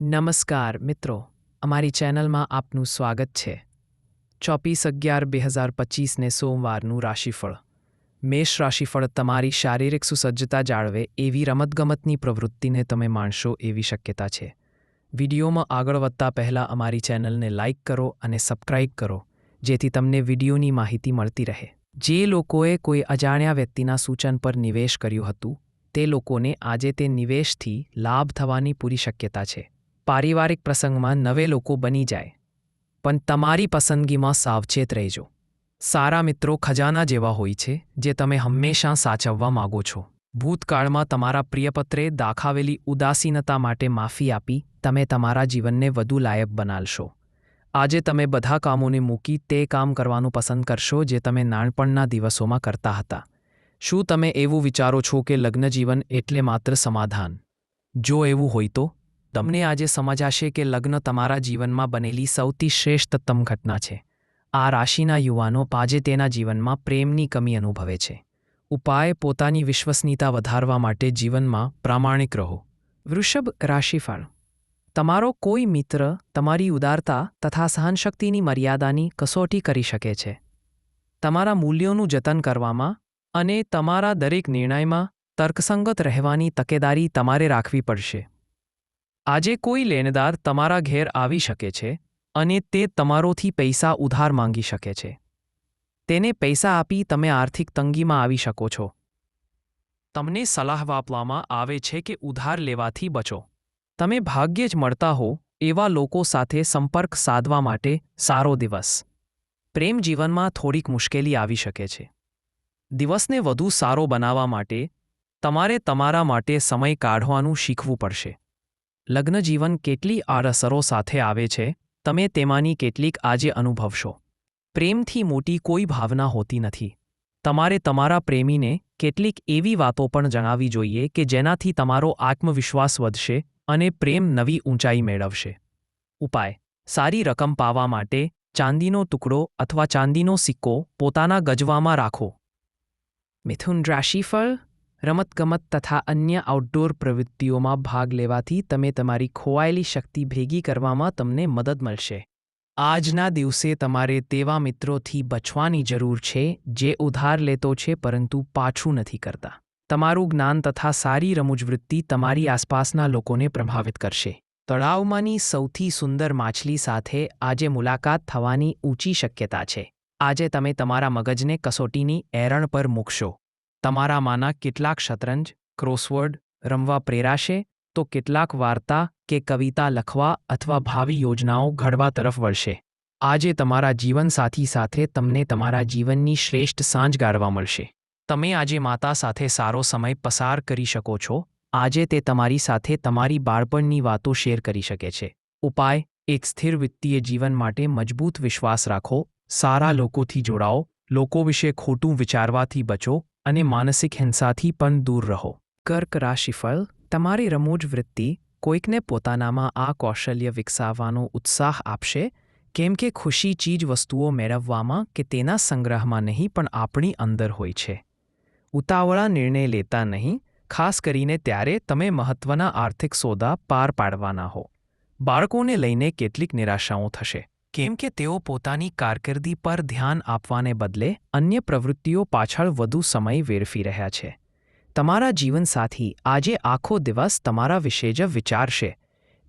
નમસ્કાર મિત્રો, અમારી ચેનલમાં આપનું સ્વાગત છે. ચોવીસ અગિયાર બે હજાર પચીસને સોમવારનું રાશિફળ. મેષ રાશિફળ તમારી શારીરિક સુસજ્જતા જાળવે એવી રમતગમતની પ્રવૃત્તિને તમે માણશો એવી શક્યતા છે. વિડીયોમાં આગળ વધતા પહેલાં અમારી ચેનલને લાઇક કરો અને સબસ્ક્રાઇબ કરો, જેથી તમને વિડીયોની માહિતી મળતી રહે. જે લોકોએ કોઈ અજાણ્યા વ્યક્તિના સૂચન પર નિવેશ કર્યું હતું, તે લોકોને આજે તે નિવેશથી લાભ થવાની પૂરી શક્યતા છે. પારિવારિક પ્રસંગમાં નવે લોકો બની જાય. પણ તમારી પસંદગીમાં સાવચેત રહેજો. સારા મિત્રો ખજાના જેવા હોય છે, જે તમે હંમેશા સાચવવા માગો છો. ભૂતકાળમાં તમારા પ્રિયપત્રે દાખાવેલી ઉદાસીનતા માટે માફી આપી, તમે તમારા જીવનને વધુ લાયક બનાવશો આજે તમે બધા કામોને મૂકી તે કામ કરવાનું પસંદ કરશો જે તમે નાનપણના દિવસોમાં કરતા હતા. શું તમે એવું વિચારો છો કે લગ્નજીવન એટલે માત્ર સમાધાન? જો એવું હોય તો? તમને આજે સમજાશે કે લગ્ન તમારા જીવનમાં બનેલી સૌથી શ્રેષ્ઠતમ ઘટના છે. આ રાશિના યુવાનો આજે તેના જીવનમાં પ્રેમની કમી અનુભવે છે. ઉપાય પોતાની વિશ્વસનીયતા વધારવા માટે જીવનમાં પ્રામાણિક રહો. વૃષભ રાશિફળ. તમારો કોઈ મિત્ર તમારી ઉદારતા તથા સહનશક્તિની મર્યાદાની કસોટી કરી શકે છે. તમારા મૂલ્યોનું જતન કરવામાં અને તમારા દરેક નિર્ણયમાં તર્કસંગત રહેવાની તકેદારી તમારે રાખવી પડશે. આજે કોઈ લેણદાર તમારા ઘેર આવી શકે છે અને તે તમારોથી પૈસા ઉધાર માંગી શકે છે. તેને પૈસા આપી તમે આર્થિક તંગીમાં આવી શકો છો. તમને સલાહ આપવામાં આવે છે કે ઉધાર લેવાથી બચો. તમે ભાગ્યે જ મળતા હો એવા લોકો સાથે સંપર્ક સાધવા માટે સારો દિવસ. પ્રેમ જીવનમાં થોડીક મુશ્કેલી આવી શકે છે. દિવસને વધુ સારો બનાવવા માટે તમારે તમારા માટે સમય કાઢવાનું શીખવું પડશે. લગ્નજીવન કેટલી આડઅસરો સાથે આવે છે, તમે તેમાંની કેટલીક આજે અનુભવશો. પ્રેમથી મોટી કોઈ ભાવના હોતી નથી. તમારે તમારા પ્રેમીને કેટલીક એવી વાતો પણ જણાવવી જોઈએ કે જેનાથી તમારો આત્મવિશ્વાસ વધશે અને પ્રેમ નવી ઊંચાઈ મેળવશે. ઉપાય. સારી રકમ પાવા માટે ચાંદીનો ટુકડો અથવા ચાંદીનો સિક્કો પોતાના ગજવામાં રાખો. મિથુન રાશિફળ રમતગમત તથા અન્ય આઉટડોર પ્રવૃત્તિઓમાં ભાગ લેવાથી તમે તમારી ખોવાયેલી શક્તિ ભેગી કરવામાં તમને મદદ મળશે. આજના દિવસે તમારે તેવા મિત્રોથી બચવાની જરૂર છે જે ઉધાર લેતો છે પરંતુ પાછું નથી કરતા. તમારું જ્ઞાન તથા સારી રમૂજવૃત્તિ તમારી આસપાસના લોકોને પ્રભાવિત કરશે. તળાવમાંની સૌથી સુંદર માછલી સાથે આજે મુલાકાત થવાની ઊંચી શક્યતા છે. આજે તમે તમારા મગજને કસોટીની એરણ પર મૂકશો. તમારામાંના કેટલાક શતરંજ, ક્રોસવર્ડ, રમવા પ્રેરાશે, તો કેટલાક વાર્તા કે કવિતા લખવા અથવા ભાવિ યોજનાઓ ઘડવા તરફ વળશે. આજે તમારા જીવનસાથી સાથે તમને તમારા જીવનની શ્રેષ્ઠ સાંજ ગાળવા મળશે. તમે આજે માતા સાથે સારો સમય પસાર કરી શકો છો. આજે તે તમારી સાથે તમારી બાળપણની વાતો શેર કરી શકે છે. ઉપાય, એક સ્થિર વિત્તીય જીવન માટે મજબૂત વિશ્વાસ રાખો. સારા લોકોથી જોડાઓ. લોકો વિશે ખોટું વિચારવાથી બચો. અને માનસિક હિંસાથી પણ દૂર રહો. કર્ક રાશિફળ તમારી રમૂજ વૃત્તિ કોઈકને પોતાનામાં આ કૌશલ્ય વિકસાવવાનો ઉત્સાહ આપશે, કેમ કે ખુશી ચીજ વસ્તુઓ મેળવવામાં કે તેના સંગ્રહમાં નહીં પણ આપણી અંદર હોય છે. ઉતાવળા નિર્ણય લેતા નહીં, ખાસ કરીને ત્યારે તમે મહત્વના આર્થિક સોદા પાર પાડવાના હો. બાળકોને લઈને કેટલીક નિરાશાઓ થશે. કેમ કે તેઓ પોતાની કારકિર્દી પર ધ્યાન આપવાને બદલે અન્ય પ્રવૃત્તિઓ પાછળ વધુ સમય વેરફી રહ્યા છે. તમારા જીવનસાથી આજે આખો દિવસ તમારા વિશે જ વિચારશે.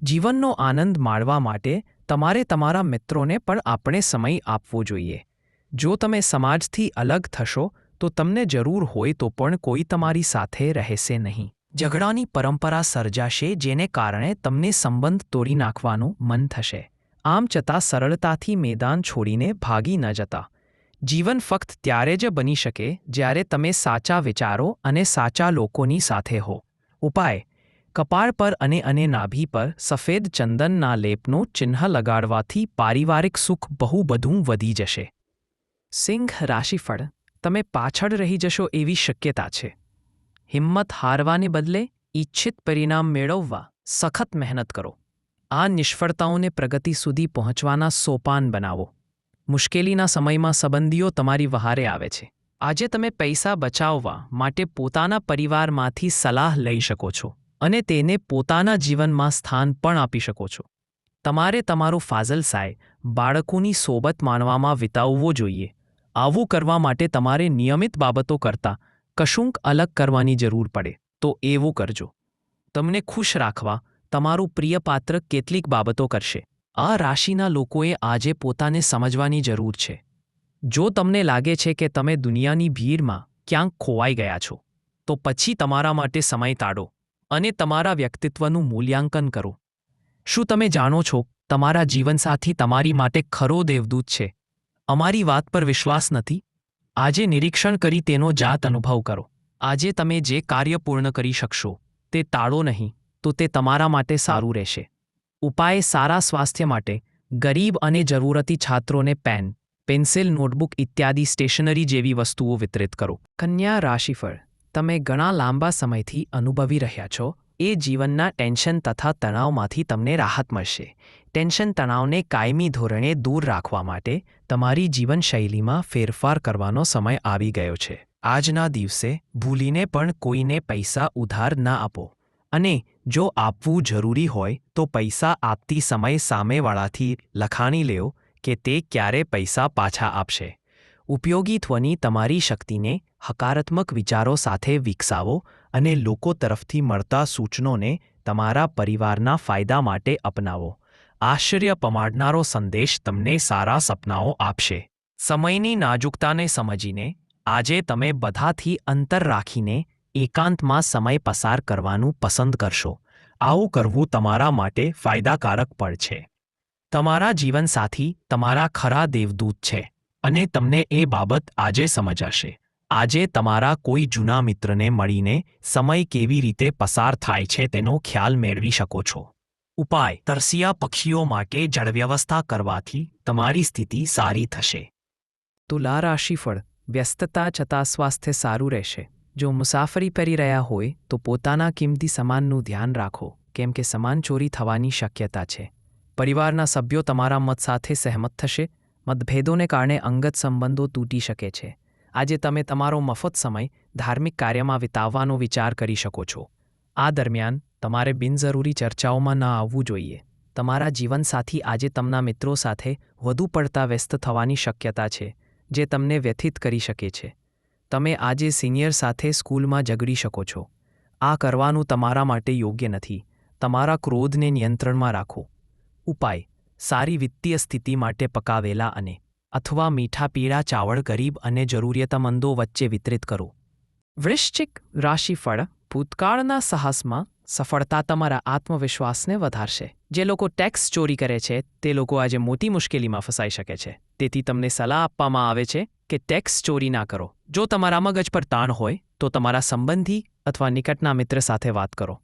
જીવનનો આનંદ માણવા માટે તમારે તમારા મિત્રોને પણ આપણે સમય આપવો જોઈએ. જો તમે સમાજથી અલગ થશો, તો તમને જરૂર હોય તો પણ કોઈ તમારી સાથે રહેશે નહીં. ઝઘડાની પરંપરા સર્જાશે, જેને કારણે તમને સંબંધ તોડી નાખવાનું મન થશે. આમ છતાં સરળતાથી મેદાન છોડીને ભાગી ન જતા. જીવન ફક્ત ત્યારે જ બની શકે જ્યારે તમે સાચા વિચારો અને સાચા લોકોની સાથે હો. ઉપાય, કપાળ પર અને અને નાભી પર સફેદ ચંદનના લેપનો ચિહ્ન લગાડવાથી પારિવારિક સુખ બહુ બધું વધી જશે. સિંહ રાશિફળ, તમે પાછળ રહી જશો એવી શક્યતા છે. હિંમત હારવાને બદલે ઈચ્છિત પરિણામ મેળવવા સખત મહેનત કરો. આ નિષ્ફળતાઓને પ્રગતિ સુધી પહોંચવાના સોપાન બનાવો. મુશ્કેલીના સમયમાં સંબંધીઓ તમારી વહારે આવે છે. આજે તમે પૈસા બચાવવા માટે પોતાના પરિવારમાંથી સલાહ લઈ શકો છો અને તેને પોતાના જીવનમાં સ્થાન પણ આપી શકો છો. તમારે તમારો ફાઝલ સાય બાળકોની સોબત માનવામાં વિતાવવો જોઈએ. આવું કરવા માટે તમારે નિયમિત બાબતો કરતાં કશુંક અલગ કરવાની જરૂર પડે. તો એવું કરજો. તમને ખુશ રાખવા તમારું પ્રિય પાત્ર કેટલીક બાબતો કરશે. આ રાશિના લોકોએ આજે પોતાને સમજવાની જરૂર છે. જો તમને લાગે છે કે તમે દુનિયાની ભીડમાં ક્યાંક ખોવાઈ ગયા છો, તો પછી તમારા માટે સમય તાળો અને તમારા વ્યક્તિત્વનું મૂલ્યાંકન કરો. શું તમે જાણો છો, તમારા જીવનસાથી તમારી માટે ખરો દેવદૂત છે? અમારી વાત પર વિશ્વાસ નથી? આજે નિરીક્ષણ કરી તેનો જાત અનુભવ કરો. આજે તમે જે કાર્ય પૂર્ણ કરી શકશો, તે તાળો નહીં. તો તે તમારા માટે સારું રહેશે. ઉપાય સારા સ્વાસ્થ્ય માટે, ગરીબ અને જરૂરતી છાત્રોને પેન, પેન્સિલ, નોટબુક ઇત્યાદિ સ્ટેશનરી જેવી વસ્તુઓ વિતરિત કરો. કન્યા રાશિફળ, તમે ઘણા લાંબા સમયથી અનુભવી રહ્યા છો, એ જીવનના ટેન્શન તથા તણાવમાંથી તમને રાહત મળશે. ટેન્શન તણાવને કાયમી ધોરણે દૂર રાખવા માટે, તમારી જીવનશૈલીમાં ફેરફાર કરવાનો સમય આવી ગયો છે. આજના દિવસે ભૂલીને પણ કોઈને પૈસા ઉધાર ના આપો. અને જો આપવું જરૂરી હોય તો પૈસા આપતી સમય સામેવાળાથી લખાણી લેવો કે તે ક્યારે પૈસા પાછા આપશે. ઉપયોગીત્વની તમારી શક્તિને હકારાત્મક વિચારો સાથે વિકસાવો અને લોકો તરફથી મળતા સૂચનોને તમારા પરિવારના ફાયદા માટે અપનાવો. આશ્ચર્ય પમાડનારો સંદેશ તમને સારા સપનાઓ આપશે. સમયની નાજુકતાને સમજીને આજે તમે બધાથી અંતર રાખીને એકાંતમાં સમય પસાર કરવાનું પસંદ કરશો. આવું કરવું તમારા માટે ફાયદાકારક પણ છે તમારા જીવનસાથી તમારા ખરા દેવદૂત છે અને તમને એ બાબત આજે સમજાશે. આજે તમારા કોઈ જૂના મિત્રને મળીને સમય કેવી રીતે પસાર થાય છે તેનો ખ્યાલ મેળવી શકો છો. ઉપાય, તરસિયા પક્ષીઓ માટે જળવ્યવસ્થા કરવાથી તમારી સ્થિતિ સારી થશે. તુલા રાશિફળ, વ્યસ્તતા છતાં સ્વાસ્થ્ય સારું રહેશે. જો મુસાફરી કરી રહ્યા હોય, તો પોતાના કિંમતી સામાનનું ધ્યાન રાખો, કેમ કે સમાન ચોરી થવાની શક્યતા છે. પરિવારના સભ્યો તમારા મત સાથે સહેમત થશે, મતભેદોને કારણે અંગત સંબંધો તૂટી શકે છે. આજે તમે તમારો મફત સમય ધાર્મિક કાર્યમાં વિતાવવાનો વિચાર કરી શકો છો. આ દરમિયાન તમારે બિનજરૂરી ચર્ચાઓમાં ન આવવું જોઈએ. તમારા જીવનસાથી આજે તમના મિત્રો સાથે વધુ પડતા વ્યસ્ત થવાની શક્યતા છે, જે તમને વ્યથિત કરી શકે છે. તમે આજે સિનિયર સાથે સ્કૂલમાં ઝઘડી શકો છો. આ કરવાનું તમારા માટે યોગ્ય નથી. તમારા ક્રોધને નિયંત્રણમાં રાખો. ઉપાય. સારી વિત્તીય સ્થિતિ માટે પકાવેલા અને અથવા મીઠા પીળા ચાવળ ગરીબ અને જરૂરિયાતમંદો વચ્ચે વિતરિત કરો. વૃશ્ચિક રાશિફળ ભૂતકાળના સાહસમાં સફળતા તમારા આત્મવિશ્વાસને વધારશે. જે લોકો ટેક્સ ચોરી કરે છે, તે લોકો આજે મોટી મુશ્કેલીમાં ફસાઈ શકે છે. તેથી તમને સલાહ આપવામાં આવે છે કે ટેક્સ ચોરી ના કરો. જો તમારા મગજ પર તાણ હોય, તો તમારા સંબંધી અથવા નિકટના મિત્ર સાથે વાત કરો.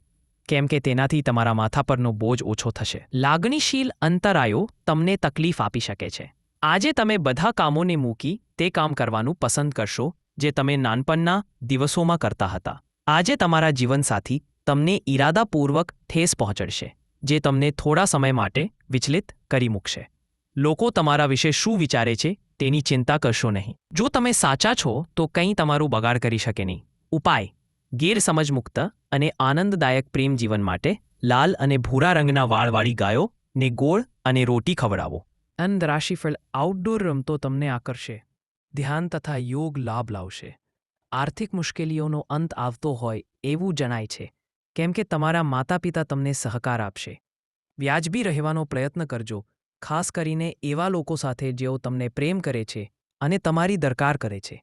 કેમ કે તેનાથી તમારા માથા પરનો બોજ ઓછો થશે. લાગણીશીલ અંતરાયો તમને તકલીફ આપી શકે છે. આજે તમે બધા કામોને મૂકી તે કામ કરવાનું પસંદ કરશો, જે તમે નાનપણના દિવસોમાં કરતા હતા. આજે તમારા જીવનસાથી તમને ઈરાદાપૂર્વક ઠેસ પહોંચડશે, જે તમને થોડા સમય માટે વિચલિત કરી મૂકશે. લોકો તમારા વિશે શું વિચારે છે તેની ચિંતા કરશો નહીં. જો તમે સાચા છો, તો કંઈ તમારું બગાડ કરી શકે નહીં. ઉપાય. ગેરસમજ મુક્ત અને આનંદદાયક પ્રેમ જીવન માટે લાલ અને ભૂરા રંગના વાળવાળી ગાયો ને ગોળ અને રોટી ખવડાવો. અંધ રાશિફળ આઉટડોર રમતો તમને આકર્ષે. ધ્યાન તથા યોગ લાભ લાવશે. આર્થિક મુશ્કેલીઓનો અંત આવતો હોય એવું જણાય છે. કેમ કે તમારા માતા પિતા તમને સહકાર આપશે. વ્યાજબી રહેવાનો પ્રયત્ન કરજો. ખાસ કરીને એવા લોકો સાથે જેઓ તમને પ્રેમ કરે છે અને તમારી દરકાર કરે છે.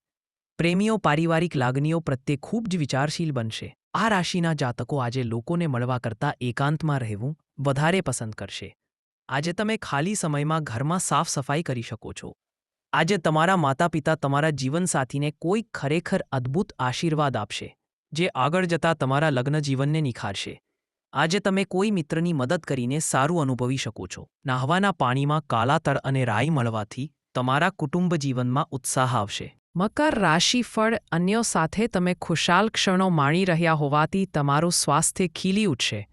પ્રેમીઓ પારિવારિક લાગણીઓ પ્રત્યે ખૂબ જ વિચારશીલ બનશે. આ રાશિના જાતકો આજે લોકોને મળવા કરતાં એકાંતમાં રહેવું વધારે પસંદ કરશે. આજે તમે ખાલી સમયમાં ઘરમાં સાફ સફાઈ કરી શકો છો. આજે તમારા માતા પિતા તમારા જીવનસાથીને કોઈ ખરેખર અદ્ભુત આશીર્વાદ આપશે, જે આગળ જતા તમારા લગ્ન જીવનને નિખારશે. આજે તમે કોઈ મિત્રની મદદ કરીને સારું અનુભવી શકો છો. નાહવાના પાણીમાં કાલા તળ અને રાઈ મળવાથી તમારા કુટુંબ જીવનમાં ઉત્સાહ આવશે. મકર રાશિફળ અન્યો સાથે તમે ખુશાલ ક્ષણો માણી રહ્યા હોવાથી તમારું સ્વાસ્થ્ય ખીલી ઉઠશે.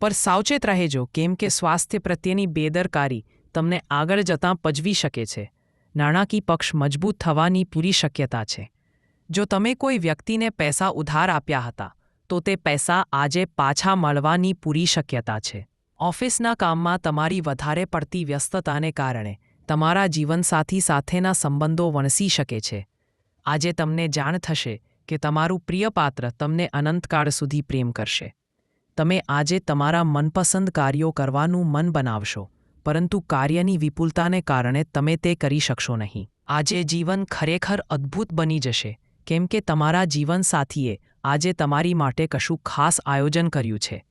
પર સાવચેત રહેજો, કેમ કે સ્વાસ્થ્ય પ્રત્યેની બેદરકારી તમને આગળ જતાં પજવી શકે છે. નાણાકી પક્ષ મજબૂત થવાની પૂરી શક્યતા છે. જો તમે કોઈ વ્યક્તિને પૈસા ઉધાર આપ્યા હતા તો તે પૈસા આજે પાછા મળવાની પૂરી શક્યતા છે. ઓફિસના કામમાં તમારી વધારે પડતી વ્યસ્તતાને કારણે તમારા જીવનસાથી સાથેના સંબંધો વણસી શકે છે. આજે તમને જાણ થશે કે તમારું પ્રિય પાત્ર તમને અનંતકાળ સુધી પ્રેમ કરશે. તમે આજે તમારા મનપસંદ કાર્યો કરવાનું મન બનાવશો, પરંતુ કાર્યની વિપુલતાને કારણે તમે તે કરી શકશો નહીં. આજે જીવન ખરેખર અદ્ભુત બની જશે, કેમ કે તમારા જીવનસાથીએ આજે તમારી માટે કશું ખાસ આયોજન કર્યું છે.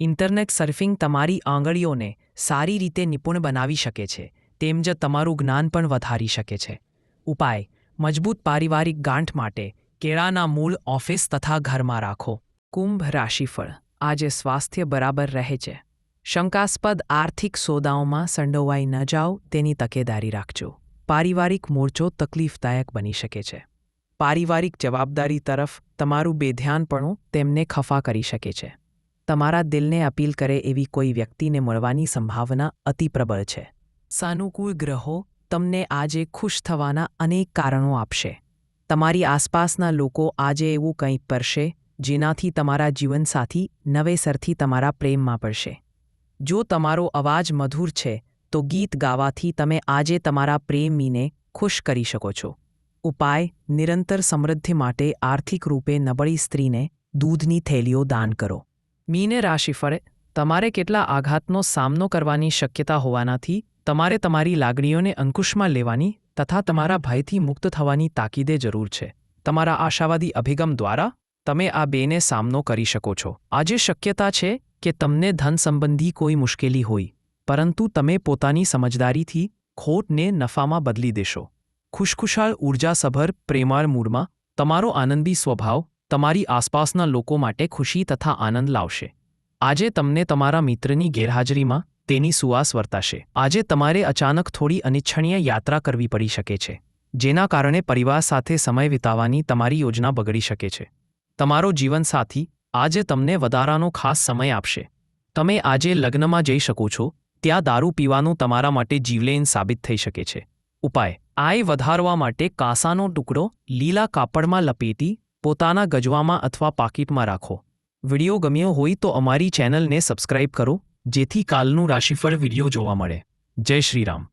ઇન્ટરનેટ સર્ફિંગ તમારી આંગળીઓને સારી રીતે નિપુણ બનાવી શકે છે તેમ જ તમારું જ્ઞાન પણ વધારી શકે છે. ઉપાય, મજબૂત પારિવારિક ગાંઠ માટે કેળાના મૂળ ઓફિસ તથા ઘરમાં રાખો. કુંભ રાશિફળ, આજે સ્વાસ્થ્ય બરાબર રહે છે. શંકાસ્પદ આર્થિક સોદાઓમાં સંડોવાઈ ન જાઓ, તેની તકેદારી રાખજો. પારિવારિક મોરચો તકલીફદાયક બની શકે છે. પારિવારિક જવાબદારી તરફ તમારું બેધ્યાનપણું તેમને ખફા કરી શકે છે. તમારા દિલને અપીલ કરે એવી કોઈ વ્યક્તિને મળવાની સંભાવના અતિ પ્રબળ છે. સાનુકૂળ ગ્રહો તમને આજે ખુશ થવાના અનેક કારણો આપશે. તમારી આસપાસના લોકો આજે એવું કંઈક કરશે, જેનાથી તમારા જીવનસાથી નવેસરથી તમારા પ્રેમમાં પડશે. જો તમારો અવાજ મધુર છે, તો ગીત ગાવાથી તમે આજે તમારા પ્રેમીને ખુશ કરી શકો છો. ઉપાય, નિરંતર સમૃદ્ધિ માટે આર્થિક રૂપે નબળી સ્ત્રીને દૂધની થેલીઓ દાન કરો. મીને રાશિફળે તમારે કેટલા આઘાતનો સામનો કરવાની શક્યતા હોવાનાથી તમારે તમારી લાગણીઓને અંકુશમાં લેવાની તથા તમારા ભયથી મુક્ત થવાની તાકીદે જરૂર છે. તમારા આશાવાદી અભિગમ દ્વારા તમે આ બેને સામનો કરી શકો છો. આજે શક્યતા છે કે તમને ધન સંબંધી કોઈ મુશ્કેલી હોય, પરંતુ તમે પોતાની સમજદારીથી ખોટને નફામાં બદલી દેશો. ખુશખુશાલ ઉર્જાસભર પ્રેમાળ મૂડમાં તમારો આનંદી સ્વભાવ તમારી આસપાસના લોકો માટે ખુશી તથા આનંદ લાવશે. આજે તમને તમારા મિત્રની ગેરહાજરીમાં તેની સુવાસ વર્તાશે. આજે તમારે અચાનક થોડી અનિચ્છનીય યાત્રા કરવી પડી શકે છે, જેના કારણે પરિવાર સાથે સમય વિતાવવાની તમારી યોજના બગડી શકે છે. તમારો જીવનસાથી આજે તમને વધારાનો ખાસ સમય આપશે. તમે આજે લગ્નમાં જઈ શકો છો, ત્યાં દારૂ પીવાનું તમારા માટે જીવલેન સાબિત થઈ શકે છે. ઉપાય. આય વધારવા માટે કાંસાનો ટુકડો લીલા કાપડમાં લપેટી, પોતાના ગજવામાં અથવા પાકીટમાં રાખો. વિડિયો ગમ્યો હોય તો અમારી ચેનલને સબસ્ક્રાઇબ કરો, જેથી કાલનું રાશિફળ વીડિયો જોવા મળે. જય શ્રીરામ.